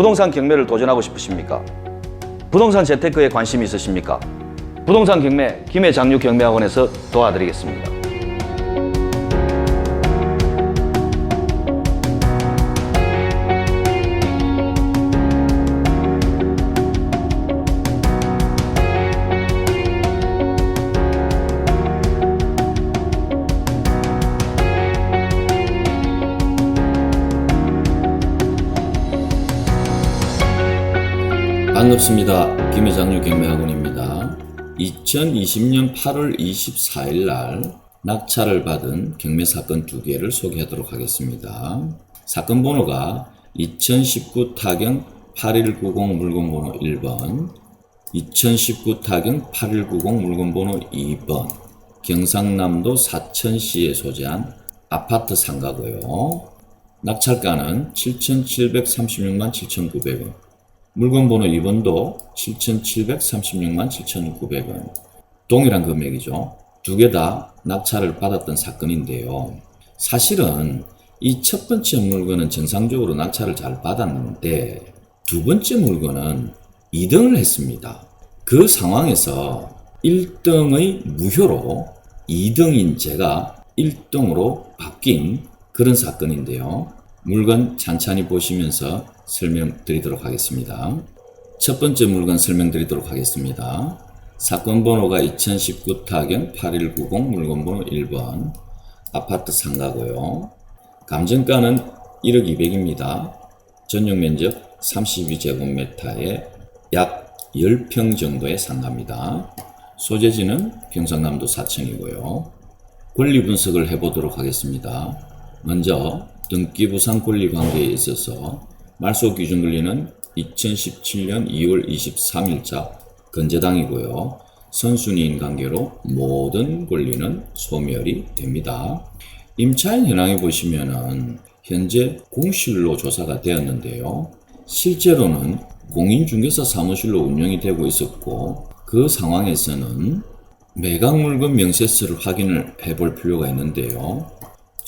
부동산 경매를 도전하고 싶으십니까? 부동산 재테크에 관심이 있으십니까? 부동산 경매 김해 장류 경매학원에서 도와드리겠습니다. 반갑습니다. 김혜장류 경매학원입니다. 2020년 8월 24일 날 낙찰을 받은 경매 사건 두 개를 소개하도록 하겠습니다. 사건 번호가 2019 타경 8190 물건 번호 1번, 2019 타경 8190 물건 번호 2번, 경상남도 사천시에 소재한 아파트 상가고요. 낙찰가는 7,736만 7,900원. 물건 번호 2번도 7,736만 7,900원. 동일한 금액이죠. 두 개 다 낙찰을 받았던 사건인데요. 사실은 이 첫 번째 물건은 정상적으로 낙찰을 잘 받았는데 두 번째 물건은 2등을 했습니다. 그 상황에서 1등의 무효로 2등인 제가 1등으로 바뀐 그런 사건인데요. 물건 찬찬히 보시면서 설명드리도록 하겠습니다. 첫 번째 물건 설명드리도록 하겠습니다. 사건 번호가 2019 타경 8190 물건 번호 1번 아파트 상가고요. 감정가는 1억 200입니다. 전용 면적 32제곱미터에 약 10평 정도의 상가입니다. 소재지는 경상남도 사천이고요. 권리 분석을 해보도록 하겠습니다. 먼저 등기 부상 권리 관계에 있어서 말소 기준 권리는 2017년 2월 23일자 건재당이고요. 선순위인 관계로 모든 권리는 소멸이 됩니다. 임차인 현황에 보시면은 현재 공실로 조사가 되었는데요. 실제로는 공인중개사 사무실로 운영이 되고 있었고 그 상황에서는 매각 물건 명세서를 확인을 해볼 필요가 있는데요.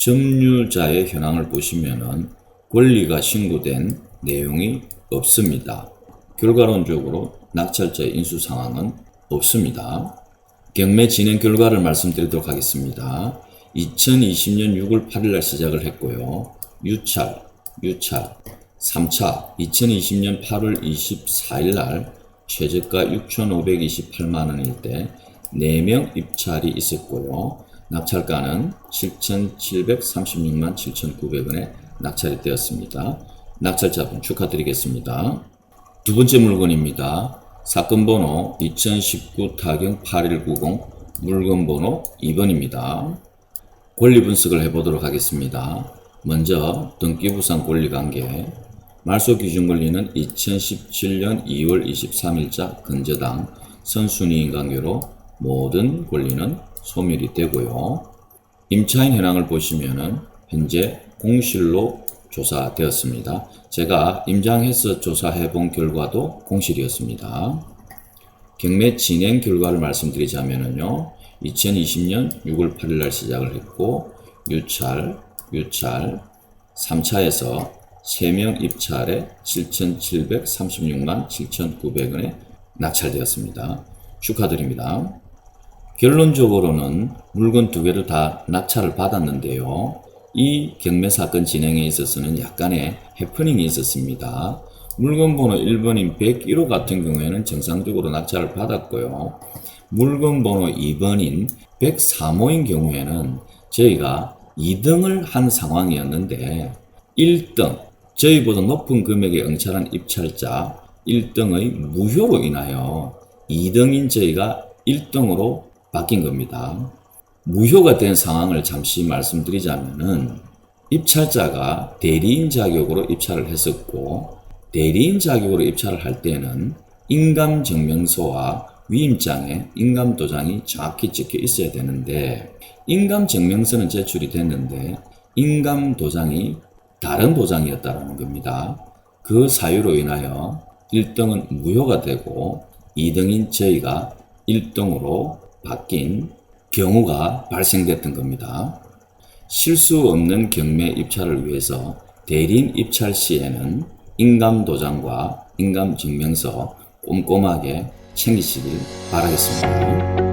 점유자의 현황을 보시면은 권리가 신고된 내용이 없습니다. 결과론적으로 낙찰자의 인수 상황은 없습니다. 경매 진행 결과를 말씀드리도록 하겠습니다. 2020년 6월 8일 날 시작을 했고요. 유찰, 유찰, 3차 2020년 8월 24일 날 최저가 6,528만 원일 때 4명 입찰이 있었고요. 낙찰가는 7,736만 7,900원에 낙찰이 되었습니다. 낙찰자분 축하드리겠습니다. 두 번째 물건입니다. 사건 번호 2019 타경 8190 물건 번호 2번입니다. 권리 분석을 해보도록 하겠습니다. 먼저 등기부상 권리관계 말소 기준 권리는 2017년 2월 23일자 건저당 선순위인 관계로 모든 권리는 소멸이 되고요. 임차인 현황을 보시면은 현재 공실로 조사되었습니다. 제가 임장해서 조사해 본 결과도 공실이었습니다. 경매 진행 결과를 말씀드리자면요. 2020년 6월 8일 날 시작을 했고 유찰, 유찰 3차에서 3명 입찰에 7,736만 7,900원에 낙찰되었습니다. 축하드립니다. 결론적으로는 물건 두 개를 다 낙찰을 받았는데요. 이 경매 사건 진행에 있어서는 약간의 해프닝이 있었습니다. 물건 번호 1번인 101호 같은 경우에는 정상적으로 낙찰을 받았고요. 물건 번호 2번인 103호인 경우에는 저희가 2등을 한 상황이었는데 1등, 저희보다 높은 금액의 응찰한 입찰자 1등의 무효로 인하여 2등인 저희가 1등으로 바뀐 겁니다. 무효가 된 상황을 잠시 말씀드리자면은 입찰자가 대리인 자격으로 입찰을 했었고 대리인 자격으로 입찰을 할 때는 인감 증명서와 위임장에 인감 도장이 정확히 찍혀 있어야 되는데 인감 증명서는 제출이 됐는데 인감 도장이 다른 도장이었다는 겁니다. 그 사유로 인하여 1등은 무효가 되고 2등인 저희가 1등으로 바뀐 경우가 발생됐던 겁니다. 실수 없는 경매 입찰을 위해서 대리인 입찰 시에는 인감 도장과 인감 증명서 꼼꼼하게 챙기시길 바라겠습니다.